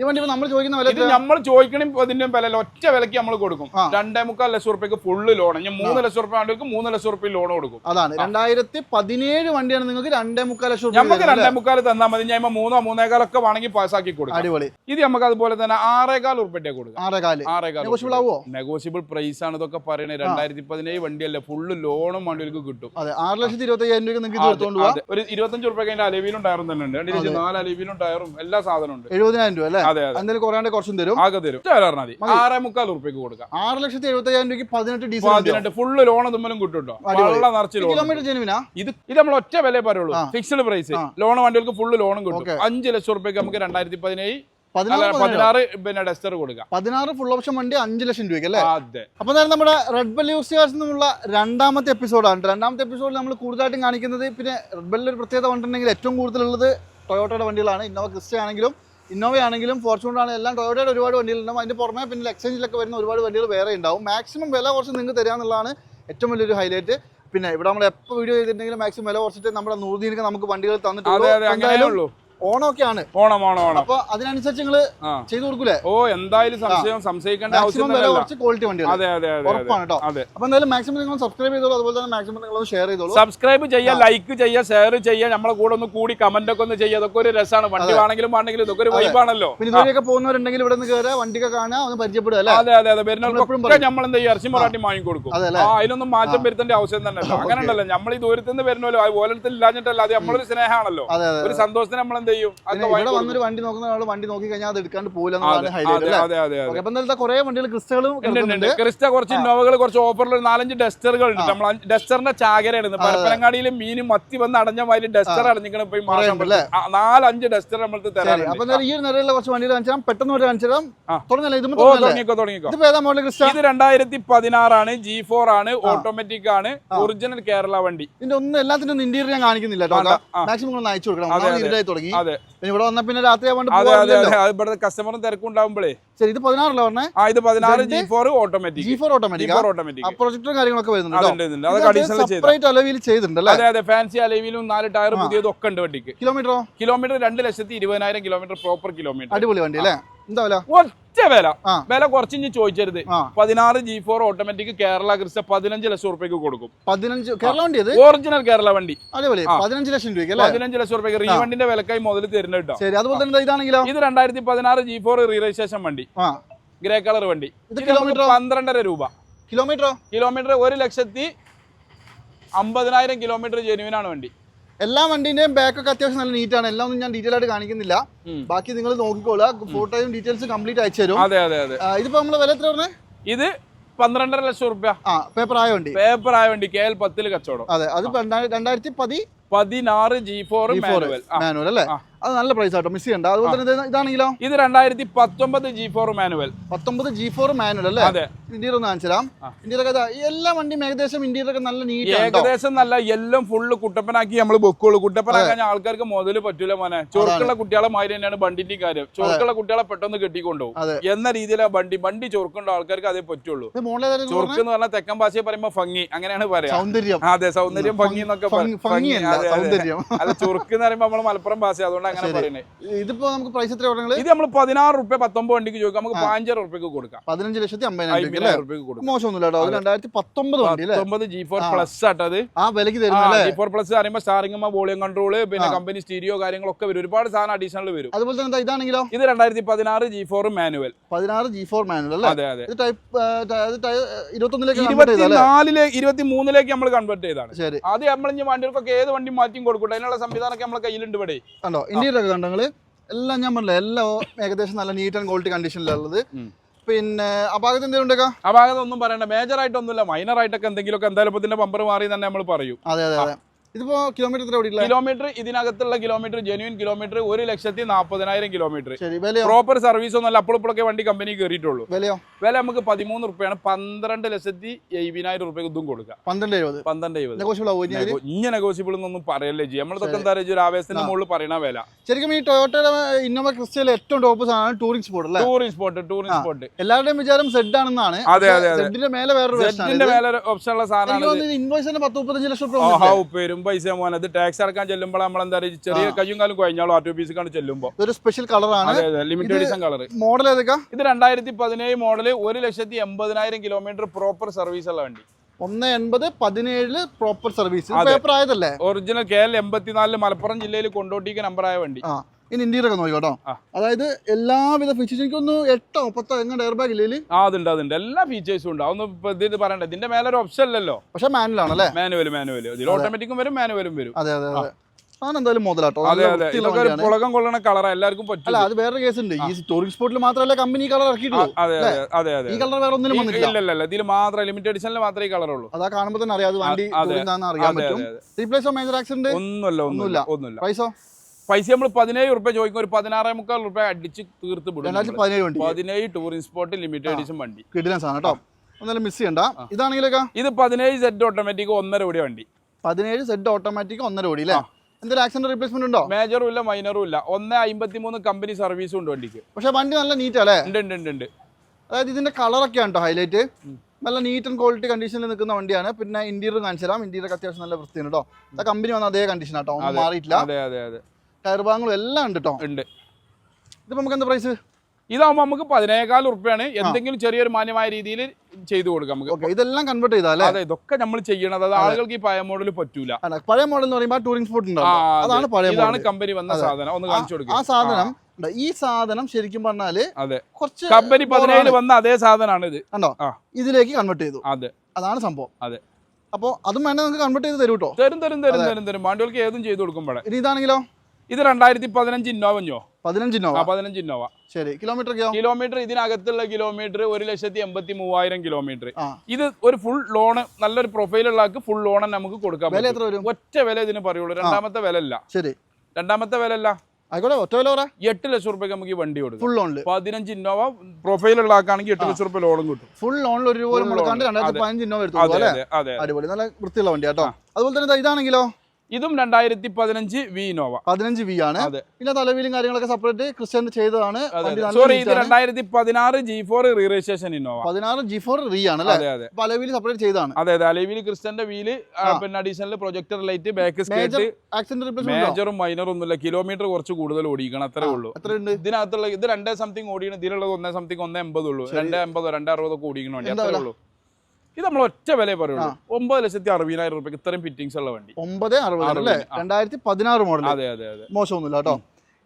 ഈ വണ്ടി നമ്മൾ ചോദിക്കുന്ന വില ഇത് നമ്മൾ ചോദിക്കണ ഇതിന്റെ വില ഒറ്റ വിലക്ക് നമ്മൾ കൊടുക്കും. രണ്ടേ മുക്കാൽ ലക്ഷം റുപ്യക്ക് ഫുള്ള് ലോൺ ഞാൻ മൂന്ന് ലക്ഷം റുപ്യ വേണ്ടവർക്ക് മൂന്ന് ലക്ഷം റുപ്യ ലോൺ കൊടുക്കും. അതാണ്. രണ്ടായിരത്തി പതിനേഴ് വണ്ടിയാണ് നിങ്ങൾക്ക് രണ്ടേ മുക്കാൽ ലക്ഷം നമുക്ക് രണ്ടേ മുക്കാൽ തന്നാൽ മതി. ഞാൻ മൂന്നോ മൂന്നേകാലൊക്കെ വേണമെങ്കിൽ പാസ്സാക്കി കൊടുക്കും. അടിപൊളി. ഇത് നമുക്ക് അതുപോലെ തന്നെ ആറേകാൽ റുപ്യന്റെ കൊടുക്കും. ആറേകാൽ നെഗോഷ്യബിൾ ആവോ നെഗോഷ്യബിൾ പ്രൈസ് ആണ് ഇതൊക്കെ പറയുന്നത് രണ്ടായിരത്തി പതിനേഴ് വണ്ടിയല്ലേ ഫുള്ള് ലോണും വണ്ടികൾക്ക് കിട്ടും. അതെ ആറ് ലക്ഷത്തി ഇരുപത്തി അയ്യായിരം രൂപ നിങ്ങൾക്ക് ഒരു ഇരുപത്തഞ്ച് റുപ്യ അതിന്റെ അലവിലും ടയറും തന്നെ ഉണ്ട്? നാല് അലവിലും ടയറും എല്ലാ സാധനവും ഉണ്ട്. എഴുപതിനായിരം രൂപ അല്ലേ? അതെ അതെ. കുറയാണ്ട് കുറച്ചും തരും. ആകെ തരും. പറഞ്ഞാൽ മതി. ആറേ മുക്കാൽ റുപ്യക്ക് കൊടുക്കാം. ആറ് ലക്ഷത്തി എഴുപത്തി അയ്യായിരം രൂപയ്ക്ക് പതിനെട്ട് ഡീസൽ? പതിനെട്ട് ഫുള്ള് ലോൺ തുമ്മലും കിട്ടും. വെള്ളം നിറച്ച് കിലോമീറ്റർ ജെനുവിനാ ഇത് ഇത് നമ്മൾ ഒറ്റ വില പറയുള്ളൂ. ഫിക്സ്ഡ് പ്രൈസ് ലോൺ വണ്ടികൾക്ക് ഫുള്ള് ലോണും. കിട്ടും. അഞ്ച് ലക്ഷം റുപ്യക്ക് നമുക്ക് രണ്ടായിരത്തി പതിനേഴ് പതിനാറ് പിന്നെ ഡസ്റ്റർ കൊടുക്കാം. പതിനാറ് ഫുൾ ഓപ്ഷൻ വണ്ടി അഞ്ച് ലക്ഷം രൂപയ്ക്ക് അല്ലേ? അതെ. അപ്പോൾ തന്നെ നമ്മുടെ റെഡ് ബെൽ യൂസിയേഴ്സ് എന്നുള്ള രണ്ടാമത്തെ എപ്പിസോഡാണ് രണ്ടാമത്തെ എപ്പിസോഡിൽ നമ്മൾ കൂടുതലായിട്ടും കാണിക്കുന്നത് പിന്നെ റെഡ് ബെല്ലിൽ ഒരു പ്രത്യേകത കണ്ടിട്ടുണ്ടെങ്കിൽ ഏറ്റവും കൂടുതലുള്ളത് ടൊയോട്ടയുടെ വണ്ടികളാണ്. ഇന്നോവ ക്രിസ്റ്റ ആണെങ്കിലും ഇന്നോവ ആണെങ്കിലും ആണെങ്കിലും എല്ലാം ടൊയോട്ടയുടെ ഒരുപാട് വണ്ടികളുണ്ടാവും അതിന്റെ പുറമേ പിന്നെ എക്സ്ചേഞ്ചിലൊക്കെ വരുന്ന ഒരുപാട് വണ്ടികൾ വേറെ ഉണ്ടാവും. മാക്സിമം വില കുറച്ച് നിങ്ങൾക്ക് തരാമെന്നുള്ളതാണ് ഏറ്റവും വലിയൊരു ഹൈലൈറ്റ് പിന്നെ ഇവിടെ നമ്മൾ എപ്പോൾ വീഡിയോ ചെയ്തിട്ടുണ്ടെങ്കിലും മാക്സിമം വില കുറച്ചിട്ട് നമ്മുടെ നൂറ് നമുക്ക് വണ്ടികൾ തന്നിട്ടുള്ളൂ. ഓണമൊക്കെയാണ്. ഓണം ഓണം ഓണം. അപ്പോൾ അതിനനുസരിച്ച് നിങ്ങൾ ചെയ്തു കൊടുക്കൂലേ? ഓ എന്തായാലും സംശയം സംശയിക്കേണ്ട ആവശ്യം കുറച്ച് ക്വാളിറ്റി വണ്ടി അതെ അതെ അതെ ഉറപ്പാണ് കേട്ടോ. അതെ. അപ്പോൾ എന്തായാലും മാക്സിമം നിങ്ങൾ സബ്സ്ക്രൈബ് ചെയ്തോളൂ. അതുപോലെ തന്നെ മാക്സിമം നിങ്ങൾ ഷെയർ ചെയ്തോളൂ. സബ്സ്ക്രൈബ് ചെയ്യുക ലൈക്ക് ചെയ്യുക ഷെയർ ചെയ്യുക നമ്മളെ കൂടെ ഒന്ന് കൂടി കമന്റ് ഒക്കെ ഒന്ന് ചെയ്യുക അതൊക്കെ ഒരു രസമാണ്. വണ്ടി വേണമെങ്കിലും വേണമെങ്കിലും ഇതൊക്കെ ഒരു വൈബാണല്ലോ പിന്നെ ഇതുവരെയൊക്കെ പോകുന്നവരുണ്ടെങ്കിൽ ഇവിടെ നിന്ന് കയറുക വണ്ടിയൊക്കെ കാണുക ഒന്ന് പരിചയപ്പെടുക അതെ അതെ അതെ. നമ്മളെപ്പോഴും നമ്മൾ എന്താ ഈ ഇറച്ചി മറാട്ടി വാങ്ങി കൊടുക്കും. ആ അതിനൊന്നും മാറ്റം വരുത്തേണ്ട ആവശ്യം തന്നെ അങ്ങനെ ഉണ്ടല്ലോ നമ്മൾ ഈ ദൂരത്ത് നിന്ന് വരുന്നല്ലോ ഓലത്തിൽ ഇല്ലാഞ്ഞിട്ടല്ല. അത് നമ്മളൊരു സ്നേഹമാണല്ലോ. ഒരു സന്തോഷത്തിന് നമ്മൾ എന്ത് ചെയ്യും അതൊക്കെ വാങ്ങി ഇവിടെ. വന്നൊരു വണ്ടി നോക്കുന്ന ആൾ വണ്ടി നോക്കി കഴിഞ്ഞാൽ അത് എടുക്കാണ്ട് പോകില്ല കുറെ വണ്ടികൾ ക്രിസ്റ്റകളും. ക്രിസ്റ്റ കുറച്ച് ഇന്നോവകൾ കുറച്ച് ഓഫറിൽ ഒരു നാലഞ്ച് ഡസ്റ്ററുകൾ ഉണ്ട് നമ്മൾ ഡസ്റ്ററിന്റെ ചാകരയാണ് പരപ്പനങ്ങാടിയിൽ മീനും മത്തി വന്ന് അടഞ്ഞ മാതിരി ഡസ്റ്റർ അടഞ്ഞിരിക്കണം പോയി നാലഞ്ച് ഡസ്റ്റർ നമ്മൾ തരാം അപ്പൊ ഈ ഒരു കുറച്ച് വണ്ടികൾ കാണിച്ചു പെട്ടെന്ന് ഒരു കാണിച്ചു തരാം. ആ. തുടങ്ങല്ലേ? ഇതും ഓ തുടങ്ങിക്കോ തുടങ്ങിക്കോ. ഇത് രണ്ടായിരത്തി പതിനാറാണ് ജി ഫോർ ആണ് ഓട്ടോമാറ്റിക് ആണ് ഒറിജിനൽ കേരള വണ്ടി. ഇതിന്റെ ഒന്നും എല്ലാത്തിന്റെ ഇന്റീരിയർ ഞാൻ കാണിക്കുന്നില്ല മാക്സിമം ഒന്ന് അയച്ചു കൊടുക്കണം. തുടങ്ങി. അതെ. ഇവിടെ വന്ന പിന്നെ രാത്രി ഇവിടുത്തെ കസ്റ്റമറും തിരക്കുണ്ടാവുമ്പോഴേ ശരി ഇത് പതിനാറല്ലേ പറഞ്ഞേ? ആ ഇത് പതിനാറ് G four automatic G four automatic automatic പ്രൊജക്ടറും കാര്യങ്ങളൊക്കെ വരുന്നുണ്ട്. അതൊക്കെ അഡീഷണൽ സെപ്പറേറ്റ് അലവിയിൽ ചെയ്തിട്ടുണ്ടല്ലേ അതെ അതെ. ഫാൻസി അലവിയിലും നാല് ടയർ പുതിയതും ഒക്കെ ഉണ്ട് വണ്ടിക്ക്. കിലോമീറ്ററോ കിലോമീറ്റർ രണ്ട് ലക്ഷത്തി ഇരുപതിനായിരം കിലോമീറ്റർ പ്രോപ്പർ കിലോമീറ്റർ അടിപൊളി വണ്ടി അല്ലേ? എന്താ വില? ഒറ്റ വില. വില കുറച്ച് ചോദിച്ചരുത്. പതിനാറ് G four automatic Kerala Crysta പതിനഞ്ച് ലക്ഷം റുപ്യക്ക് കൊടുക്കും. പതിനഞ്ച് കേരള വണ്ടി ഒറിജിനൽ കേരള വണ്ടി. അതേപോലെ. പതിനഞ്ച് ലക്ഷം അല്ലേ? പതിനഞ്ച് ലക്ഷം റുപ്യക്ക് റീ വണ്ടിന്റെ വിലക്കായി മുതൽ തരുന്ന കേട്ടോ ശരി അതുപോലെ തന്നെ ഇതാണെങ്കിലോ? ഇത് രണ്ടായിരത്തി പതിനാറ് ജി ഫോർ റീ രജിസ്ട്രേഷൻ വണ്ടി. ഗ്രേ കളർ വണ്ടി കിലോമീറ്ററോ? പന്ത്രണ്ടര രൂപ. കിലോമീറ്ററോ കിലോമീറ്റർ ഒരു ലക്ഷത്തി അമ്പതിനായിരം കിലോമീറ്റർ ജെനുവിനാണ് വണ്ടി. എല്ലാ വണ്ടിന്റെയും ബാക്കൊക്കെ അത്യാവശ്യം നല്ല നീറ്റാണ് എല്ലാം ഒന്നും ഞാൻ ഡീറ്റെയിൽ ആയിട്ട് കാണിക്കുന്നില്ല. ബാക്കി നിങ്ങൾ നോക്കിക്കോളുക. ഫോട്ടോയും ഡീറ്റെയിൽസ് കംപ്ലീറ്റ് അയച്ചു തരും. അതെ അതെ അതെ. ഇതിപ്പോ നമ്മൾ വില എത്ര പറഞ്ഞേ? ഇത് പന്ത്രണ്ടര ലക്ഷം റുപ്യ. ആ പേപ്പർ ആയ വണ്ടി. പേപ്പർ ആയ വണ്ടി കെ എൽ പത്തിൽ കച്ചവടം. അതെ അത് രണ്ടായിരത്തി പതി പതിനാറ് ജി ഫോർ മാനുവൽ മാനുവൽ അല്ലേ? അത് നല്ല പ്രൈസ് ആട്ടോ മിസ് ചെയ്യണ്ട. അതുപോലെ തന്നെ ഇതാണെങ്കിലോ? ഇത് രണ്ടായിരത്തി പത്തൊമ്പത് ജി ഫോർ മാനുവൽ പത്തൊമ്പത് ജി ഫോർ മാനുവൽ അല്ലേ? അതെ. ഇന്ത്യയിൽ ഒന്ന് കാണിച്ചു ഇന്റീരിയർ എല്ലാ വണ്ടിയും ഏകദേശം ഇന്ത്യയിലൊക്കെ നല്ല നീറ്റ് ഏകദേശം നല്ല എല്ലാം ഫുള്ള് കുട്ടപ്പനാക്കി നമ്മൾ വെക്കുള്ളൂ. കുട്ടപ്പനാക്കാൻ ആൾക്കാർക്ക് മുതൽ പറ്റൂല മോനെ. ചുരുക്കുള്ള കുട്ടികളെ മാതിരി തന്നെയാണ് വണ്ടിന്റെ കാര്യം. ചുരുക്കുള്ള കുട്ടികളെ പെട്ടെന്ന് കെട്ടിക്കൊണ്ടുപോകും. എന്ന രീതിയിലാണ് വണ്ടി. വണ്ടി ചൊറുക്കുള്ള ആൾക്കാർക്ക് അതേ പറ്റുള്ളൂ. ചൊറുക്ക് എന്ന് പറഞ്ഞാൽ തെക്കൻ ഭാഷയെ പറയുമ്പോ ഭംഗി. അങ്ങനെയാണ് പറയാം. സൗന്ദര്യം. അതെ സൗന്ദര്യം ഭംഗി എന്നൊക്കെ. സൗന്ദര്യം. അല്ല ചുറുക്ക് എന്ന് പറയുമ്പോ നമ്മൾ മലപ്പുറം ഭാഷ അതുകൊണ്ട് അങ്ങനെ പറയുന്നത് ഇതിപ്പോ നമുക്ക് പ്രൈസ് എത്ര ഇത് നമ്മൾ പതിനാറ് റുപ്യ പത്തൊമ്പത് വണ്ടിക്ക് ചോദിക്കാം. നമുക്ക് പതിനഞ്ചര റുപ്യക്ക് കൊടുക്കാം. പതിനഞ്ച് ലക്ഷത്തി അമ്പതിനായിരം അല്ലേ? അമ്പതിനായിരം റുപ്യക്ക് കൊടുക്കാം. മോശമൊന്നുമില്ല കേട്ടോ രണ്ടായിരത്തി പത്തൊമ്പത് വണ്ടി അല്ലേ? പത്തൊമ്പത് ജി ഫോർ ആ. പ്ലസ് ആട്ടത് ആ വിലക്ക് തരുന്നല്ലേ ജി ഫോർ പ്ലസ് പറയുമ്പോൾ സ്റ്റാറിംഗ് വോളിയം കൺട്രോൾ പിന്നെ കമ്പനി സ്റ്റീരിയോ കാര്യങ്ങളൊക്കെ വരും. ഒരുപാട് സാധനം അഡീഷണൽ വരും. അതുപോലെ തന്നെ ഇതാണെങ്കിലോ? ഇത് രണ്ടായിരത്തി പതിനാറ് ജി ഫോർ മാനുവൽ പതിനാറ് ജി ഫോർ മാനുവൽ അല്ലേ? അതെ അതെ. ടൈപ്പ് ഇരുപത്തൊന്നിലേക്ക്? ഇരുപത്തിനാലിലെ ഇരുപത്തി മൂന്നിലേക്ക് നമ്മൾ കൺവേർട്ട് ചെയ്താണ്. ശരി. അത് നമ്മൾ ഇനി വണ്ടികൾക്കൊക്കെ ഏത് വണ്ടി മാറ്റിയും കൊടുക്കട്ടെ? അതിനുള്ള സംവിധാനമൊക്കെ നമ്മളെ കയ്യിലുണ്ട് ഇവിടെ. കണ്ടോ? ഇന്ത്യയിലൊക്കെ കണ്ടോ എല്ലാം ഞാൻ പറഞ്ഞില്ല എല്ലാം ഏകദേശം നല്ല നീറ്റ് ആൻഡ് ക്വാളിറ്റി കണ്ടീഷനിലുള്ളത്. പിന്നെ അപാകത എന്തെങ്കിലും ഉണ്ടേക്കാ? ആ ഒന്നും പറയണ്ട. മേജർ ആയിട്ടൊന്നുമില്ല. മൈനർ ആയിട്ടൊക്കെ എന്തെങ്കിലുമൊക്കെ എന്തായാലും ഇതിന്റെ ബമ്പർ മാറി തന്നെ നമ്മൾ പറയും. അതെ അതെ അതെ. ഇതിപ്പോ കിലോമീറ്റർ കിലോമീറ്റർ ഇതിനകത്തുള്ള കിലോമീറ്റർ ജെന്യൂൻ കിലോമീറ്റർ ഒരു ലക്ഷത്തി നാൽപ്പതിനായിരം കിലോമീറ്റർ പ്രോപ്പർ സർവീസ് ഒന്നല്ല അപ്പോൾ ഇപ്പോഴൊക്കെ വണ്ടി കമ്പനി കയറിയിട്ടുള്ളൂ വിലയോ? വില നമുക്ക് പതിമൂന്ന് റുപ്യാണ് പന്ത്രണ്ട് ലക്ഷത്തി എഴുപതിനായിരം റുപ്യ ഇതും കൊടുക്കുക പന്ത്രണ്ട് എഴുപത്? പന്ത്രണ്ട് എഴുപത്? ഇങ്ങനെ നെഗോസിബിൾ എന്നൊന്നും പറയല്ലേ ജി നമ്മളിതൊക്കെ എന്താ പറയുക ഒരു ആവേശത്തിന്റെ മുകളിൽ പറയണ വില. ശരിക്കും ഈ ടൊയോട്ടയുടെ ഇന്നോവ ക്രിസ്റ്റയിൽ ഏറ്റവും ടോപ്പ് സാധനമാണ് ടൂറിംഗ് സ്പോട്ട് അല്ലേ? ടൂറിംഗ് സ്പോട്ട് ടൂറിംഗ് സ്പോട്ട് എല്ലാവരുടെയും വിചാരം സെഡ് ആണെന്നാണ്. അതെ, അതെ. സെഡിന്റെ മേലെ വേറൊരു സെറ്റിന്റെ മേലെ ഓപ്ഷൻ ഉള്ള സാധനം സാധനമാണ് തന്നെ പത്ത് മുപ്പത്തഞ്ച് ലക്ഷം രൂപ ഓഹാ ചെല്ലുമ്പോൾ പൈസ മോനെ ഇത് ടാക്സ് അടക്കാൻ ചെല്ലുമ്പോൾ നമ്മൾ എന്താ പറയുക ചെറിയ കയ്യും കാലും കഴിഞ്ഞാലും ആർ ടി ഓഫീസിക്കാണ് ചെല്ലുമ്പോൾ ഒരു സ്പെഷ്യൽ കളറാണ് അതെ അതെ ലിമിറ്റഡ് എഡിഷൻ കളർ മോഡൽ ഏതൊക്കെ? ഇത് രണ്ടായിരത്തി പതിനേഴ് മോഡൽ ഒരു ലക്ഷത്തി എൺപതിനായിരം കിലോമീറ്റർ പ്രോപ്പർ സർവീസ് ഉള്ള വണ്ടി. ഒന്ന് എൺപത് പതിനേഴിൽ പ്രോപ്പർ സർവീസ് പേപ്പർ ആയതല്ലേ? ഒറിജിനൽ കെ എൽ എൺപത്തിനാലിൽ മലപ്പുറം ജില്ലയിൽ കൊണ്ടോട്ടിക്ക് നമ്പറായ വണ്ടി. ആ. ഇനി ഇന്റീരിയർ ഒക്കെ നോക്കി കേട്ടോ. അതായത് എല്ലാവിധ ഫീച്ചേഴ്സ് എനിക്കൊന്ന് എട്ടോ പത്തോ എങ്ങനെ എയർ ബാഗ് ഇല്ലേ ആ അതുണ്ട് അതുണ്ട്. എല്ലാ ഫീച്ചേഴ്സും ഉണ്ട്. അതൊന്നും ഇപ്പൊ ഇത് പറയണ്ട. ഇതിന്റെ മേലെ ഒരു ഓപ്ഷൻ അല്ലല്ലോ പക്ഷെ മാനുവലാണ് അല്ലേ മാനുവൽ മാനുവൽ ഇതിൽ ഓട്ടോമാറ്റിക്കും വരും മാനുവലും വരും. അതെ അതെ അതെ. എന്തായാലും മുതലാട്ടോ പുളകം കൊള്ളണ കളറ എല്ലാവർക്കും അല്ല അത് വേറെ കേസ് ഉണ്ട്. ഈ ടൂറിസ്റ്റ് സ്പോട്ടിൽ മാത്രമല്ല കമ്പനി കളർ ഇറക്കിയിട്ടുള്ളൂ. ഈ കളർ വേറെ ഒന്നിനും ഈ- വന്നിട്ടില്ല. ഇതിൽ മാത്രമേ ലിമിറ്റഡ് എഡിഷനിൽ മാത്രമേ ഈ കളർ ഉള്ളൂ. അതാ കാണുമ്പോൾ തന്നെ അറിയാം. അത് വണ്ടി. അറിയാൻ പറ്റും. റീപ്ലേസോ മേജർ ആക്സിഡന്റ് ഒന്നുമില്ല ഒന്നുമില്ല ഒന്നുമില്ല. പ്രൈസോ പൈസ നമ്മൾ പതിനേഴ് റുപ്യ ചോദിക്കും. ഒരു പതിനാറേ മുക്കാൽ റുപ്യ അടിച്ച് തീർത്ത് വിടും പതിനേഴ് ടൂറിസ്റ്റ് സ്പോട്ട് ലിമിറ്റഡ് എഡിഷൻ വണ്ടി. കിടിലൻ സാധനം കേട്ടോ. ഒന്നാലും മിസ് ചെയ്യണ്ട. ഇതാണെങ്കിലൊക്കെ? ഇത് പതിനേഴ് സെറ്റ് ഓട്ടോമാറ്റിക് ഒന്നര കോടി വണ്ടി. പതിനേഴ് സെറ്റ് ഓട്ടോമാറ്റിക് ഒന്നര കോടി അല്ലേ എന്തെങ്കിലും ആക്സിഡന്റ് റീപ്ലേസ്മെന്റ് ഉണ്ടോ? മേജറും ഇല്ല മൈനറും ഇല്ല. ഒന്ന് അമ്പത്തി മൂന്ന് കമ്പനി സർവീസും ഉണ്ട് വണ്ടിക്ക്. പക്ഷെ വണ്ടി നല്ല നീറ്റ് അല്ലേ ഉണ്ട് ഉണ്ട് ഉണ്ട് ഉണ്ട്. അതായത് ഇതിന്റെ കളറൊക്കെ കേട്ടോ ഹൈലൈറ്റ് നല്ല നീറ്റ് ആൻഡ് ക്വാളിറ്റി കണ്ടീഷനിൽ നിൽക്കുന്ന വണ്ടിയാണ്. പിന്നെ ഇന്റീരിയർ കാണിച്ചു തരാം ഇന്റീരിയർ അത്യാവശ്യം നല്ല വൃത്തിയാണ് കേട്ടോ. കമ്പനി വന്ന അതേ കണ്ടീഷൻ ആട്ടോ ഒന്നും മാറിയിട്ടില്ല. അതെ അതെ അതെ. ടയർ ഭാഗങ്ങളും എല്ലാം ഉണ്ട് കേട്ടോ ഉണ്ട്. ഇതിപ്പോ നമുക്ക് എന്താ പ്രൈസ് ഇതാകുമ്പോൾ നമുക്ക് പതിനേകാൽ ഉറുപ്പ്യാണ്. എന്തെങ്കിലും ചെറിയൊരു മാന്യമായ രീതിയിൽ ചെയ്തു കൊടുക്കാം നമുക്ക്. ഇതെല്ലാം കൺവേർട്ട് ചെയ്താലേ അതെ ഇതൊക്കെ നമ്മൾ ചെയ്യണത്. അത് ആളുകൾക്ക് ഈ പഴയ മോഡൽ പറ്റൂല. പഴയ മോഡൽ എന്ന് പറയുമ്പോൾ ടൂറിംഗ് സ്പോട്ട് അതാണ് പഴയ ഇതാണ് കമ്പനി വന്ന സാധനം. ഒന്ന് കാണിച്ചു കൊടുക്കുക ആ സാധനം ഉണ്ട്. ഈ സാധനം ശരിക്കും പറഞ്ഞാൽ അതെ. കുറച്ച് കമ്പനി പതിനേഴ് വന്ന അതേ സാധനമാണ് ഇത്. കണ്ടോ? ഇതിലേക്ക് കൺവേർട്ട് ചെയ്തു. അതെ. അതാണ് സംഭവം. അതെ. അപ്പോൾ അതും വേണേ നമുക്ക് കൺവേർട്ട് ചെയ്ത് തരും കേട്ടോ തരും തരും തരും തരും തരും. വണ്ടികൾക്ക് ഏതും ചെയ്തു കൊടുക്കുമ്പോഴേ ഇനി ഇതാണെങ്കിലോ? ഇത് രണ്ടായിരത്തി പതിനഞ്ച് ഇന്നോവഞ്ഞോ പതിനഞ്ച് ആ പതിനഞ്ച് ഇന്നോവ. ശരി. കിലോമീറ്റർ കിലോമീറ്റർ ഇതിനകത്തുള്ള കിലോമീറ്റർ ഒരു ലക്ഷത്തി എൺപത്തി മൂവായിരം കിലോമീറ്റർ ഇത് ഒരു ഫുൾ ലോണ് നല്ലൊരു പ്രൊഫൈലുള്ള ആൾക്ക് ഫുൾ ലോൺ നമുക്ക് കൊടുക്കാം ഒറ്റ വില ഇതിന് പറയുള്ളൂ. രണ്ടാമത്തെ വില അല്ല. ശരി. രണ്ടാമത്തെ വില അല്ല. എട്ട് ലക്ഷം റുപ്യക്ക് നമുക്ക് ഈ വണ്ടി കൊടുക്കും. ഫുൾ ലോണിൽ പതിനഞ്ച് ഇന്നോവ പ്രൊഫൈലുള്ള ആൾക്കാണെങ്കിൽ എട്ട് ലക്ഷം റുപ്യ ലോണും കിട്ടും. ഫുൾ ലോണിൽ ഒരു രൂപ അടിപൊളി നല്ല വൃത്തിയുള്ള വണ്ടി കേട്ടോ അതുപോലെ തന്നെ ഇതാണെങ്കിലോ? ഇതും രണ്ടായിരത്തി പതിനഞ്ച് വി ഇന്നോവ പതിനഞ്ച് വി ആണ്. പിന്നെ തലവീലും കാര്യങ്ങളൊക്കെ സെപ്പറേറ്റ് ക്രിസ്ത്യൻ ചെയ്തതാണ്. സോറി ഇത്. രണ്ടായിരത്തി പതിനാറ് G four re registration Innova പതിനാറ് ജി ഫോർ റീ ആണ് അതെ അതെ. സെപ്പറേറ്റ് ചെയ്താണ് അതെ അതെ. അലവിൽ ക്രിസ്ത്യന്റെ വീൽ പിന്നെ അഡീഷണൽ പ്രൊജക്ടർ ലൈറ്റ് ബാക്ക് സ്കേറ്റ് മേജറും മൈനറും ഒന്നുമില്ല. കിലോമീറ്റർ കുറച്ച് കൂടുതൽ ഓടിക്കണം. അത്രേ ഉള്ളൂ. ഇതിനകത്തുള്ള ഇത് രണ്ടേ സംതിങ് ഓടിയാണ് ഇതിലുള്ളത് ഒന്നേ സംതിങ് ഒന്നേ എൺപതുള്ളൂ രണ്ടേ എൺപതോ രണ്ടേ അറുപതൊക്കെ ഓടിക്കണോ വണ്ടി. അത്രേ ഉള്ളൂ. ഇത് നമ്മൾ ഒറ്റ വില പറയുള്ളൂ. ഒമ്പത് ലക്ഷത്തി അറുപതിനായിരം റുപ്യക്ക് ഇത്രയും ഫിറ്റിംഗ്സ് ഉള്ള വണ്ടി. ഒമ്പത് അറുപത് അല്ലേ. രണ്ടായിരത്തി പതിനാറ് മോഡൽ അതെ അതെ അതെ. മോശമൊന്നുമില്ല കേട്ടോ.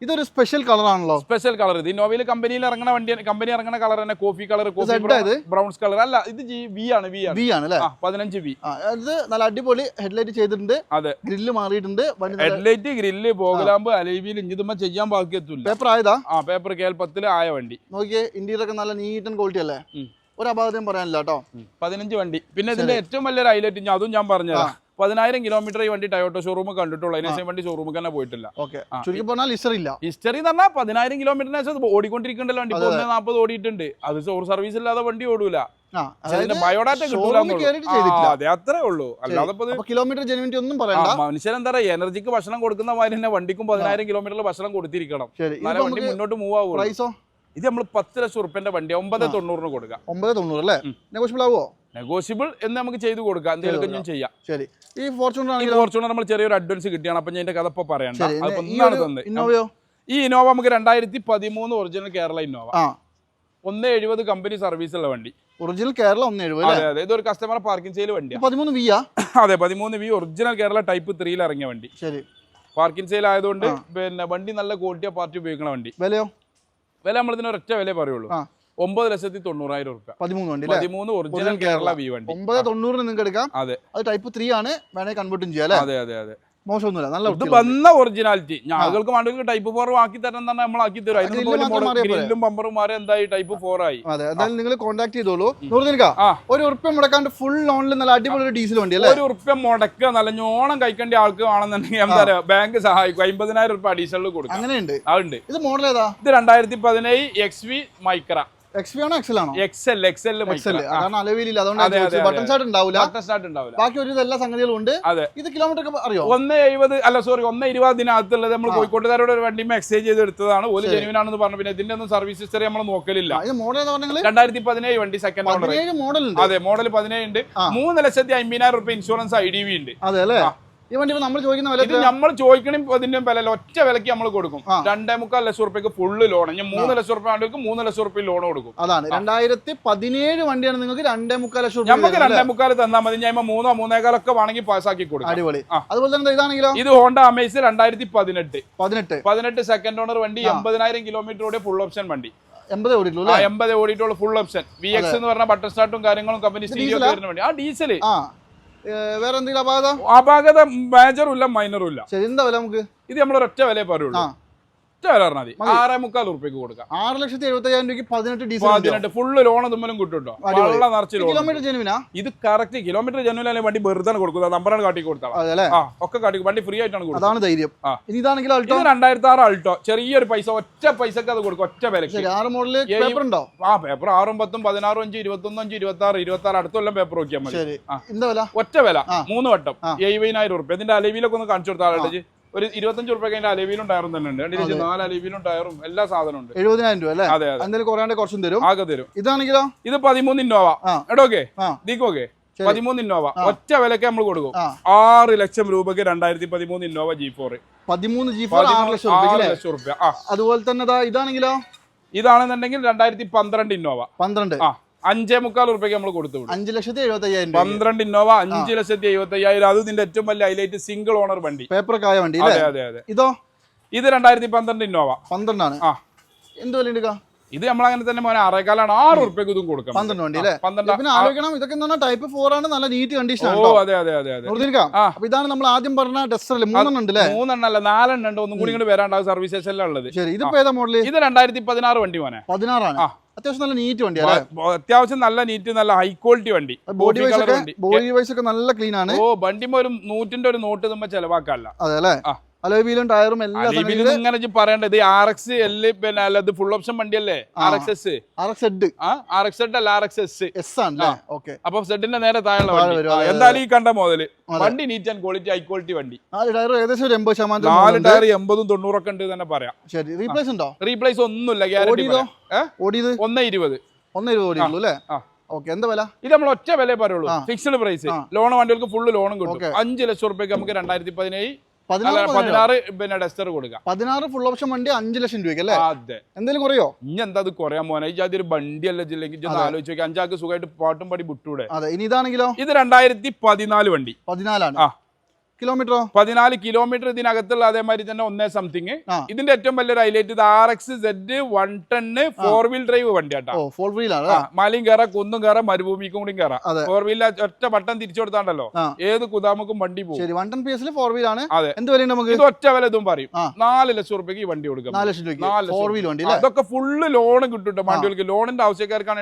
ഇതൊരു സ്പെഷ്യൽ കളർ ആണല്ലോ. സ്പെഷ്യൽ കളർ ഇത് നോവൽ കമ്പനിയിൽ ഇറങ്ങുന്ന വണ്ടി കമ്പനി ഇറങ്ങുന്ന കളർ തന്നെ കോഫി കളർ കോഫി ഇത്? ബ്രൗൺസ് കളർ അല്ല ഇത് വി ആണ് വി ആണ്. വി ആണ് അല്ലേ? പതിനഞ്ച് വി അത് നല്ല അടിപൊളി ഹെഡ്ലൈറ്റ് ചെയ്തിട്ടുണ്ട്. അതെ. ഗ്രില്ല് മാറിയിട്ടുണ്ട്. ഹെഡ്ലൈറ്റ് ഗ്രില്ല് പോകലാമ്പ് അലവിയിൽ ഇഞ്ചിതുമ്പോ ചെയ്യാൻ ബാക്കി എത്തൂല പേപ്പർ ആയതാ? ആ പേപ്പർ കേൾപ്പത്തിൽ ആയ വണ്ടി. നോക്കിയേ ഇന്ത്യയിലൊക്കെ നല്ല നീറ്റ് ആൻഡ് ക്വാളിറ്റി അല്ലേ. ഒരു അപാകതയും പറയാനില്ല കേട്ടോ. പതിനഞ്ച് വണ്ടി. പിന്നെ ഇതിന്റെ ഏറ്റവും വലിയൊരു ഹൈലൈറ്റ് ഞാൻ അതും ഞാൻ പറഞ്ഞുതരാം. പതിനായിരം കിലോമീറ്റർ ഈ വണ്ടി ടയോട്ടോ ഷോറൂം കണ്ടിട്ടുള്ളൂ. അതിനുശേഷം വണ്ടി ഷോറൂമിൽ തന്നെ പോയിട്ടില്ല. ഓക്കെ. ചുരുക്കി പറഞ്ഞാൽ ഹിസ്റ്ററി ഇല്ല. ഹിസ്റ്ററി എന്ന് പറഞ്ഞാൽ പതിനായിരം കിലോമീറ്ററിന് ശേഷം ഓടിക്കൊണ്ടിരിക്കണ്ടല്ലോ വണ്ടി. ഒന്നേ നാൽപ്പത് ഓടിയിട്ടുണ്ട്. അത് ഷോർ സർവീസ് ഇല്ലാതെ വണ്ടി ഓടൂല. ബയോഡാറ്റ കിട്ടൂല അത്രേ ഉള്ളൂ. അല്ലാതെ കിലോമീറ്റർ ജെനുവിറ്റി ഒന്നും ആ, പറയണ്ട. മനുഷ്യൻ എന്താ പറയാ? എനർജിക്ക് ഭക്ഷണം കൊടുക്കുന്ന മാതിരി തന്നെ വണ്ടിക്കും പതിനായിരം കിലോമീറ്ററിൽ ഭക്ഷണം കൊടുത്തിരിക്കണം. വണ്ടി മുന്നോട്ട് മൂവ് ആവുമോ ഇത് നമ്മൾ പത്ത് ലക്ഷം ഉറുപ്പ്യന്റെ വണ്ടി ഒമ്പത് തൊണ്ണൂറിന് കൊടുക്കുക ഒമ്പത് തൊണ്ണൂറ് അല്ലേ? നെഗോഷ്യബിൾ ആവോ നെഗോഷ്യബിൾ എന്ന് നമുക്ക് ചെയ്തു കൊടുക്കാം. എന്തെങ്കിലും ചെയ്യാം. ശരി. ഈ ഫോർച്യൂണർ ഫോർച്യൂണർ നമ്മൾ ചെറിയൊരു അഡ്വാൻസ് കിട്ടിയാണ്. അപ്പൊ ഞാൻ കഥ പറയണ്ട ഈ ഇന്നാണ് തന്നെ ഈ ഇന്നോവ നമുക്ക് രണ്ടായിരത്തി പതിമൂന്ന് ഒറിജിനൽ കേരള ഇന്നോവ ഒന്ന് എഴുപത് കമ്പനി സർവീസ് ഉള്ള വണ്ടി. ഒറിജിനൽ കേരള ഒന്ന് എഴുപത് അതെ അതെ. ഇതൊരു കസ്റ്റമർ പാർക്കിംഗ് സെയിൽ വണ്ടിയാണ് പതിമൂന്ന് ആ? അതെ പതിമൂന്ന് വി ഒറിജിനൽ കേരള ടൈപ്പ് ത്രീയിൽ ഇറങ്ങിയ വണ്ടി. ശരി. പാർക്കിംഗ് സെയിൽ ആയതുകൊണ്ട് പിന്നെ വണ്ടി നല്ല ക്വാളിറ്റി പാർട്ടി ഉപയോഗിക്കുന്ന വണ്ടി. വിലയോ? വില നമ്മൾ ഇതിന് ഒരൊറ്റ വില പറയുള്ളൂ. ഒമ്പത് ലക്ഷത്തി തൊണ്ണൂറായിരം റുപ്യ പതിമൂന്ന് വണ്ടി പതിമൂന്ന് ഒറിജിനൽ കേരള. വി വണ്ടി. ഒമ്പത് തൊണ്ണൂറിന് നിങ്ങൾക്ക് എടുക്കാം. അതെ. അത് ടൈപ്പ് ത്രീ ആണ്. വേണേ കൺവേർട്ടും ചെയ്യാം അതെ അതെ അതെ. മോശമൊന്നുമില്ല. നല്ല ഇത് വന്ന ഒറിജിനാലിറ്റി ഞങ്ങൾക്ക് വേണ്ടവർക്ക് ടൈപ്പ് ഫോർ ആക്കി തരാൻ തന്നെ നമ്മൾ ആക്കി തരും. പോരെ. ഗ്രില്ലും ബമ്പറും മാറി എന്തായി? ടൈപ്പ് ഫോർ ആയി. അതെ. എന്തായാലും നിങ്ങൾ കോൺടാക്ട് ചെയ്തോളൂ. നൂറുദിനക്ക. ഒരു ഉറുപ്പ്യ മുടക്കാണ്ട് ഫുൾ ലോണിൽ നല്ല അടിപൊളി ഒരു ഡീസൽ വണ്ടി അല്ലേ? ഒരു ഉറുപ്പ്യ മുടക്കുക നല്ല ഞോണം കഴിക്കേണ്ട ആൾക്ക് ആണെന്നുണ്ടെങ്കിൽ എന്താ പറയുക ബാങ്ക് സഹായിക്കും. അമ്പതിനായിരം ഉറുപ്പ്യ അഡീഷണൽ കൊടുക്കും. അങ്ങനെയുണ്ട്. അതുണ്ട്. ഇത് മോഡൽ ഏതാ? ഇത് രണ്ടായിരത്തി പതിനേഴ് എക്സ് വി മൈക്ര എക്സ് ആണോ എക്സൽ ആണോ? എക്സൽ കാരണം അലവിലില്ല അതുകൊണ്ട് ബട്ടൺ സ്റ്റാർട്ട് ഉണ്ടാവില്ല സ്റ്റാർട്ട് ഉണ്ടാവില്ല. ബാക്കി ഒരു എല്ലാ സംഗതികളും ഉണ്ട്. അതെ. ഇത് കിലോമീറ്റർ ഒക്കെ അറിയോ? ഒന്ന് എഴുപത് അല്ല സോറി ഒന്ന് ഇരുപതിനകത്തുള്ളത് നമ്മൾ കോഴിക്കോട്ടുകാരോട് ഒരു വണ്ടി എക്സ്ചേഞ്ച് ചെയ്ത് എടുത്തതാണ്. ഒരു ജെനുവിൻ ആണെന്ന് പറഞ്ഞു. പിന്നെ ഇതിന്റെ ഒന്നും സർവീസ് ഹിസ്റ്ററി നമ്മൾ നോക്കലില്ല. മോഡൽ രണ്ടായിരത്തി പതിനേഴ് വണ്ടി സെക്കൻഡ് ഓണർ മോഡൽ അതെ മോഡൽ പതിനേഴ് ഉണ്ട്. മൂന്ന് ലക്ഷത്തി അമ്പതിനായിരം റുപ്യ ഇൻഷുറൻസ് ഐ ഡി വി ഉണ്ട്. അതെ അല്ലേ. ഈ വണ്ടി നമ്മൾ ചോദിക്കുന്ന വില ഇത് നമ്മൾ ചോദിക്കണ ഇതിന്റെ വില ഒറ്റ വിലക്ക് നമ്മൾ കൊടുക്കും. രണ്ടേ മുക്കാൽ ലക്ഷം റുപ്യക്ക് ഫുള്ള് ലോൺ ഞാൻ മൂന്ന് ലക്ഷം റുപ്യ ആണെങ്കിൽ മൂന്ന് ലക്ഷം റുപ്യ ലോൺ കൊടുക്കും. അതാണ്. രണ്ടായിരത്തി പതിനേഴ് വണ്ടിയാണ് നിങ്ങൾക്ക് രണ്ടേ മുക്കാൽ ലക്ഷം നമുക്ക് രണ്ടേ മുക്കാൽ തന്നാൽ മതി. ഞാൻ മൂന്നോ മൂന്നേകാലൊക്കെ വേണമെങ്കിൽ പാസ്സാക്കി കൊടുക്കും. അടിപൊളി. അതുപോലെ തന്നെ ഇതാണെങ്കിലോ? ഇത് ഹോണ്ട അമേസ് രണ്ടായിരത്തി പതിനെട്ട്. പതിനെട്ട്. പതിനെട്ട് സെക്കൻഡ് ഓണർ വണ്ടി എൺപതിനായിരം കിലോമീറ്റർ ഓടിയ ഫുൾ ഓപ്ഷൻ വണ്ടി. എൺപത് ഓടിയിട്ടുള്ളൂ എൺപത് ഫുൾ ഓപ്ഷൻ വി എക്സ് എന്ന് പറഞ്ഞ ബട്ടർ സ്റ്റാർട്ടും കാര്യങ്ങളും കമ്പനി സ്റ്റീരിയോ? വരുന്ന വണ്ടി. ആ ഡീസൽ വേറെ എന്തെങ്കിലും അപാകത? അപാകത മേജറും ഇല്ല മൈനറും ഇല്ല. ശരി എന്താ വില നമുക്ക്? ഇത് നമ്മൾ ഒറ്റ വിലയെ പറയുള്ളൂ. ഒറ്റ വില പറഞ്ഞാൽ മതി. ആറേ മുക്കാൽ ഉറുപ്പ്യക്ക് കൊടുക്കാം. ആറ് ലക്ഷത്തി എഴുപത്തി അയ്യായിരം രൂപയ്ക്ക് പതിനെട്ട് ഡീസൽ പതിനെട്ട്. ഫുള്ള് ലോൺ തുമ്മലും കിട്ടും. വെള്ളം നിറച്ച് കിലോമീറ്റർ ജനുവിനാ ഇത് കറക്റ്റ് കിലോമീറ്റർ ജനുവിനാണ് വണ്ടി വെറുതെ കൊടുക്കുന്നത്. നമ്പറാണ് കാട്ടി കൊടുത്താൽ ആ ഒക്കെ കാട്ടി വണ്ടി ഫ്രീ ആയിട്ടാണ് കൊടുക്കുന്നത്. അതാണ് ധൈര്യം. ഇതാണെങ്കിൽ അൾട്ടോ രണ്ടായിരത്തി ആറ് അൾട്ടോ ചെറിയൊരു പൈസ ഒറ്റ പൈസക്ക് അത് കൊടുക്കും. ഒറ്റ വിലക്ക്. ആറ് മോഡൽ പേപ്പർ ഉണ്ടോ? ആ പേപ്പർ ആറും പത്തും പതിനാറും അഞ്ച് ഇരുപത്തൊന്നും അഞ്ച് ഇരുപത്തി ആറ് ഇരുപത്തി ആറ് അടുത്തുള്ള പേപ്പർ നോക്കിയാൽ മതി ഒറ്റ വില. മൂന്ന് വട്ടം. എഴുപതിനായിരം ഉറുപ്പ്യ. ഇതിന്റെ അലവിലൊക്കെ ഒന്ന് കാണിച്ചു കൊടുത്താൽ ഒരു ഇരുപത്തഞ്ച് ഉറുപ്പ്യ അതിന്റെ അലവിയിലും ടയറും തന്നെ ഉണ്ട്. കണ്ടില്ലേ? നാല് അലവിയിലും ടയറും എല്ലാ സാധനവും ഉണ്ട്. എഴുപതിനായിരം രൂപ അല്ലേ? അതെ അതെ. എന്തെങ്കിലും കുറയാണ്ട് കുറച്ചും തരും. ആകെ തരും. ഇതാണെങ്കിലോ? ഇത് പതിമൂന്ന് ഇന്നോവ. എടോക്കെ ദീക്കോക്കെ. പതിമൂന്ന് ഇന്നോവ. ഒറ്റ വിലക്ക് നമ്മൾ കൊടുക്കും. ആറ് ലക്ഷം രൂപക്ക് രണ്ടായിരത്തി പതിമൂന്ന് ഇന്നോവ ജി ഫോർ പതിമൂന്ന് ജി ഫോർ ആറ് ലക്ഷം രൂപ. റുപ്യ അതുപോലെ തന്നെ ഇതാണെങ്കിലോ? ഇതാണെന്നുണ്ടെങ്കിൽ രണ്ടായിരത്തി പന്ത്രണ്ട് ഇന്നോവ. പന്ത്രണ്ട്. ആ. അഞ്ചേ മുക്കാൽ റുപ്യക്ക് നമ്മൾ കൊടുത്തു അഞ്ച് ലക്ഷത്തി എഴുപത്തി അയ്യായിരം രൂപ പന്ത്രണ്ട് ഇന്നോവ അഞ്ച് ലക്ഷത്തി എഴുപത്തി അയ്യായിരം അത് ഇതിന്റെ ഏറ്റവും വലിയ ഹൈലൈറ്റ് സിംഗിൾ ഓണർ വണ്ടി. പേപ്പർ കായ വണ്ടി അതെ അതെ അതെ. ഇതോ? ഇത് രണ്ടായിരത്തി പന്ത്രണ്ട് ഇന്നോവ. പന്ത്രണ്ടാണ്. ആ. എന്ത് വില എടുക്കാം? ഇത് നമ്മൾ അങ്ങനെ തന്നെ മോനെ ആറേക്കാലാണ് ആറ് ഉറുപ്പ്യക്ക് ഇതും കൊടുക്കാം പന്ത്രണ്ട് വണ്ടി അല്ലേ? പന്ത്രണ്ട് പിന്നെ ആലോചിക്കണം. ഇതൊക്കെ എന്ന് പറഞ്ഞാൽ ടൈപ്പ് ഫോർ ആണ്. നല്ല നീറ്റ് കണ്ടീഷൻ ഓ അതെ അതെ അതെ അപ്പൊ ഇതാണ് നമ്മൾ ആദ്യം പറഞ്ഞ ഡസ്റ്റർ അല്ലേ മൂന്നെണ്ണം ഉണ്ട് അല്ലേ മൂന്നെണ്ണം അല്ല നാലെണ്ണം ഉണ്ട്. ഒന്നും കൂടി ഇങ്ങോട്ട് വരാണ്ടാവും സർവീസ് എല്ലാം ഉള്ളത്. ശരി. ഇതിപ്പോ ഏതാ മോഡൽ ഇത് രണ്ടായിരത്തി പതിനാറ് വണ്ടി മോനെ. പതിനാറാണ്. ആ. അത്യാവശ്യം നല്ല നീറ്റ് വണ്ടി അല്ലേ? അത്യാവശ്യം നല്ല നീറ്റ് നല്ല ഹൈ ക്വാളിറ്റി വണ്ടി. ബോഡി വൈസ് ഒക്കെ വണ്ടി. ബോഡി വൈസ് ഒക്കെ നല്ല ക്ലീൻ ആണ്. ഓ വണ്ടിമ്മ ഒരു നൂറ്റിന്റെ ഒരു നോട്ട് നമ്മ ചെലവാക്കാല്ല അതെ അല്ലേ? ആ. അലോബിയിലും ടയറും എല്ലാം ഇങ്ങനെ പറയണ്ട. പറയേണ്ടത് ആർ എക്സ് എൽ പിന്നെ അല്ല ഇത് full option വണ്ടിയല്ലേ? R X S R X Z ആ ആർ എക്സ് എഡ് അല്ല ആർ എക്സ് എസ് എസ് ആണ് ഓക്കെ. അപ്പൊ സെഡിന്റെ നേരെ താഴെയുള്ള എന്തായാലും ഈ കണ്ട മോതൽ വണ്ടി neat and quality high quality വണ്ടി. നാല് ടയർ ഏകദേശം ഒരു എൺപത് ശതമാനം നാല്. ടയർ എൺപതും തൊണ്ണൂറൊക്കെ ഉണ്ട് തന്നെ പറയാം. ശരി. റീപ്ലേസ് ഉണ്ടോ? റീപ്ലേസ് ഒന്നുമില്ല ഗ്യാരണ്ടി ഓടിയതോ? ഒന്ന് ഇരുപത്. ഒന്ന് ഇരുപത് ഓടിയുള്ളൂ അല്ലേ. ഓക്കെ എന്താ വില? ഇത് നമ്മൾ ഒറ്റ വില പറയുള്ളൂ. ഫിക്സ്ഡ് പ്രൈസ് ലോൺ വണ്ടികൾക്ക് ഫുള്ള് ലോണും കിട്ടും. അഞ്ച് ലക്ഷം റുപ്യക്ക് നമുക്ക് രണ്ടായിരത്തി പതിനേഴ് പതിനാറ് പിന്നെ ഡസ്റ്റർ കൊടുക്കാം. പതിനാറ് ഫുൾ ഓപ്ഷൻ വണ്ടി അഞ്ച് ലക്ഷം രൂപയ്ക്ക് അല്ലേ? അതെ. എന്തെങ്കിലും കുറയോ? ഇനി എന്താ അത് കുറയാൻ പോകാൻ ഈ ഒരു വണ്ടി അല്ല ജില്ലെങ്കിൽ ആലോചിച്ച് നോക്കി. അഞ്ചാക്ക് സുഖമായിട്ട് പാട്ടും പാടി വിട്ടൂടെ. അതെ ഇനി ഇതാണെങ്കിലോ? ഇത് രണ്ടായിരത്തി പതിനാല് വണ്ടി. പതിനാലാണ്. ആ. കിലോമീറ്ററോ? പതിനാല് കിലോമീറ്റർ ഇതിനകത്തുള്ള അതേമാതിരി തന്നെ ഒന്നേ സംതിങ് ഇതിന്റെ ഏറ്റവും വലിയൊരു ഹൈലൈറ്റ് ഇത് R X Z one ten four wheel drive വണ്ടി കേട്ടോ ഫോർ വീലാണ് ആ, മലയും കയറാം കുന്നും കയറാം മരുഭൂമിക്കും കൂടി കയറാം. ഫോർ വീലിൽ ഒറ്റ ബട്ടൺ തിരിച്ചു കൊടുത്താണ്ടല്ലോ. ഏത് കുതാമുക്കും വണ്ടി പോകും. ശരി വൺ ടെൻ പി എസിൽ ഫോർ വീലാണ് അതെ. എന്ത് വിലയുണ്ട് നമുക്ക്? ഇത് ഒറ്റ വില ഇതും പറയും. നാല് ലക്ഷം റുപ്യക്ക് ഈ വണ്ടി കൊടുക്കാം. നാല് ലക്ഷം നാല് ഫോർ വീൽ വണ്ടി അതൊക്കെ ഫുള്ള് ലോൺ കിട്ടും വണ്ടികൾക്ക് ലോണിന്റെ ആവശ്യക്കാർക്കാണ്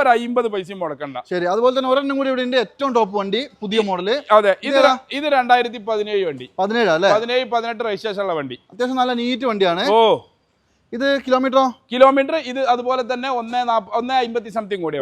ഒരു അമ്പത് പൈസയും മുടക്കണ്ട. ശരി അതുപോലെ തന്നെ ഒരെണ്ണം കൂടി ഇവിടെ ഏറ്റവും ടോപ്പ് വണ്ടി പുതിയ മോഡൽ അതെ ഇത്? ഇത് രണ്ടായിരത്തി പതിനേഴ് വണ്ടി. പതിനേഴ് അല്ലേ? പതിനേഴ് പതിനെട്ട് രജിസ്ട്രേഷൻ ഉള്ള വണ്ടി. അത്യാവശ്യം നല്ല നീറ്റ് വണ്ടിയാണ്. ഓ. ഇത് കിലോമീറ്ററോ കിലോമീറ്റർ ഇത് അതുപോലെ തന്നെ ഒന്നേ ഒന്നേ അമ്പത്തി സംതിങ് കൂടി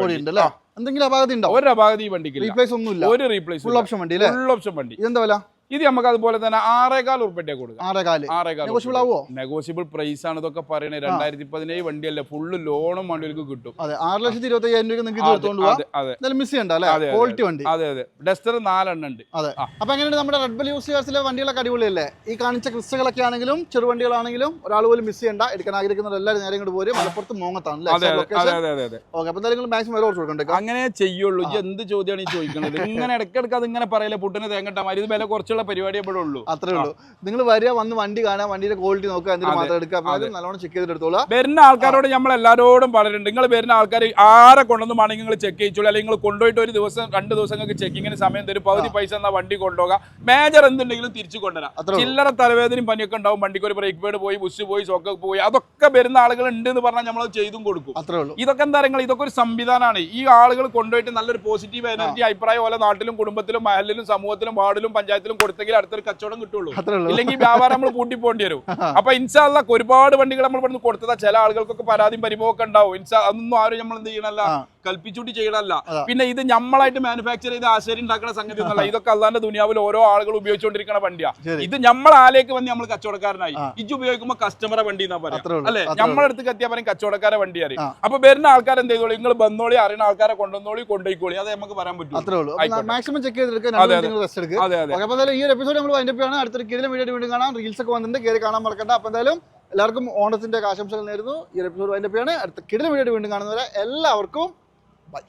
എന്തെങ്കിലും അപാകത ഉണ്ടോ? ഒരു അപാകത ഈ വണ്ടിക്ക് റീപ്ലേസ് ഒന്നുമില്ല. ഒരു റീപ്ലേസ് ഫുൾ ഓപ്ഷൻ വണ്ടി ഫുൾ ഓപ്ഷൻ വണ്ടി. ഇതെന്താ വില? ഇത് നമുക്ക് അതുപോലെ തന്നെ ആറേകാൽ ഉറുപ്പിന്റെ കൊടുക്കാം. ആറേകാൽ നെഗോഷ്യബിൾ ആവോ നെഗോഷ്യബിൾ പ്രൈസ് ആണ് ഇതൊക്കെ പറയുന്നത് രണ്ടായിരത്തി പതിനേഴ് വണ്ടിയല്ലേ ഫുള്ള് ലോണും വണ്ടികൾക്ക് കിട്ടും. അതെ ആറ് ലക്ഷത്തി ഇരുപത്തി അയ്യായിരം രൂപയ്ക്ക് നിങ്ങൾക്ക് മിസ് ചെയ്യണ്ട അല്ലേ? ക്വാളിറ്റി വണ്ടി. അതെ അതെ. ഡസ്റ്റർ നാലെണ്ണം ഉണ്ട്. അതെ. ആ. അപ്പൊ എങ്ങനെയാണ് നമ്മുടെ റെഡ് ബെൽ യൂസ് ചെയ്യാസിലെ വണ്ടികളൊക്കെ അടിപൊളിയല്ലേ? ഈ കാണിച്ച ക്രിസ്റ്റുകളൊക്കെ ആണെങ്കിലും ചെറുവണ്ടികളാണെങ്കിലും ഒരാൾ പോലും മിസ് ചെയ്യണ്ട. എടുക്കാൻ ആഗ്രഹിക്കുന്ന എല്ലാവരും നേരെ ഇങ്ങോട്ട് പോരും. മലപ്പുറത്ത് മോങ്ങത്താണ് ഓക്കെ അപ്പൊ എന്തായാലും മാക്സിമം വില കൊടുക്കണ്ടേ അങ്ങനെ ചെയ്യുള്ളൂ. എന്ത് ചോദ്യമാണ് ഈ ചോദിക്കുന്നത് ഇങ്ങനെ ഇടയ്ക്കിടയ്ക്ക് അത് ഇങ്ങനെ പറയല്ലേ? പുട്ടിന് തേങ്ങട്ടാ മാതിരി ഇത് വില കുറച്ചുള്ള പരിപാടി എപ്പോഴും ഉള്ളൂ. അത്രേ ഉള്ളൂ. നിങ്ങൾ വരിക വന്ന് വണ്ടി കാണാൻ വണ്ടിയുടെ ക്വാളിറ്റി നോക്കുക എന്നിട്ട് മാത്രം എടുക്കുക. അത് നല്ലോണം ചെക്ക് ചെയ്തിട്ട് എടുത്തോളാം. വരുന്ന ആൾക്കാരോട് നമ്മൾ എല്ലാവരോടും പറയുന്നുണ്ട് നിങ്ങൾ വരുന്ന ആൾക്കാർ ആരെ കൊണ്ടൊന്നും വേണമെങ്കിൽ നിങ്ങൾ ചെക്ക് ചെയ്യിച്ചോളൂ. അല്ലെങ്കിൽ നിങ്ങൾ കൊണ്ടുപോയിട്ട് ഒരു ദിവസം രണ്ട് ദിവസങ്ങൾക്ക് ചെക്കിങ്ങിന് സമയം തരും. പകുതി പൈസ എന്നാ വണ്ടി കൊണ്ടുപോകാം. മേജർ എന്തുണ്ടെങ്കിലും തിരിച്ചു കൊണ്ടുവരാം. ചില്ലറ തലവേദനയും പനിയൊക്കെ ഉണ്ടാവും. വണ്ടിക്ക് ഒരു ബ്രേക്ക് പേഡ് പോയി ബുസ് പോയി സോക്കൊക്കെ പോയി. അതൊക്കെ വരുന്ന ആളുകൾ ഉണ്ട് എന്ന് പറഞ്ഞാൽ നമ്മൾ ചെയ്തും കൊടുക്കും. അത്രേ ഉള്ളൂ. ഇതൊക്കെ എന്താ പറയുക ഇതൊക്കെ ഒരു സംവിധാനമാണ്. ഈ ആളുകൾ കൊണ്ടുപോയിട്ട് നല്ലൊരു പോസിറ്റീവ് എനർജി അഭിപ്രായം പോലെ നാട്ടിലും കുടുംബത്തിലും മഹലിലും സമൂഹത്തിലും വാർഡിലും പഞ്ചായത്തിലും കൊടുത്തെങ്കിൽ അടുത്തൊരു കച്ചവടം കിട്ടുള്ളൂ. ഇല്ലെങ്കിൽ വ്യാപാരം നമ്മൾ കൂട്ടി പോകേണ്ടി വരും അപ്പൊ ഇൻഷാല്ല ഒരുപാട് വണ്ടികൾ നമ്മൾ ഇവിടുന്ന് കൊടുത്തതാ. ചില ആളുകൾക്കൊക്കെ പരാതിയും പരിഭവം ഒക്കെ ഉണ്ടാവും. ഇൻഷാ അതൊന്നും ആരും നമ്മൾ എന്ത് ചെയ്യണല്ല. കൽപ്പിച്ചുട്ടി ചെയ്യണല്ല പിന്നെ ഇത് നമ്മളായിട്ട് മാനുഫാക്ചർ ചെയ്ത് ആശാരി ഉണ്ടാക്കുന്ന സംഗതി ഒന്നല്ല ഇതൊക്കെ അള്ളാന്റെ ദുനിയാവിൽ ഓരോ ആളുകൾ ഉപയോഗിച്ചുകൊണ്ടിരിക്കുന്ന വണ്ടിയാ. ഇത് നമ്മൾ ആലേക്ക് വന്ന് നമ്മൾ കച്ചവടക്കാരനായി. ഇത് ഉപയോഗിക്കുമ്പോൾ കസ്റ്റമറെ വണ്ടി എന്നാ പറയാം. അല്ലെ? നമ്മളെ അടുത്ത് എത്തിയാൽ പറയും കച്ചവടക്കാരെ വണ്ടി അറിയും. അപ്പൊ വരുന്ന ആൾക്കാർ എന്ത് ചെയ്തോളൂ? നിങ്ങൾ ബന്നോളി അറിയുന്ന ആൾക്കാരെ കൊണ്ടുവന്നോളി കൊണ്ടുപോയിക്കോളി. അത് നമുക്ക് പറയാൻ പറ്റും. മാക്സിമം ചെക്ക് ചെയ്തെടുക്കുക. ഈ ഒരു എപ്പിസോഡ് നമ്മൾ അടുത്തൊരു വീഡിയോ വീണ്ടും കാണാം. റീൽസ് ഒക്കെ വന്നിട്ടുണ്ട്. കയറി കാണാൻ മറക്കണ്ട. അപ്പോൾ എന്തായാലും എല്ലാവർക്കും ഓണത്തിന്റെ ആശംസകൾ നേരുന്നു. ഈ എപ്പിസോഡ് അതിന്റെ പേര് അടുത്ത കിടിലം വീഡിയോ വീണ്ടും കാണുന്നവരെ എല്ലാവർക്കും Bye.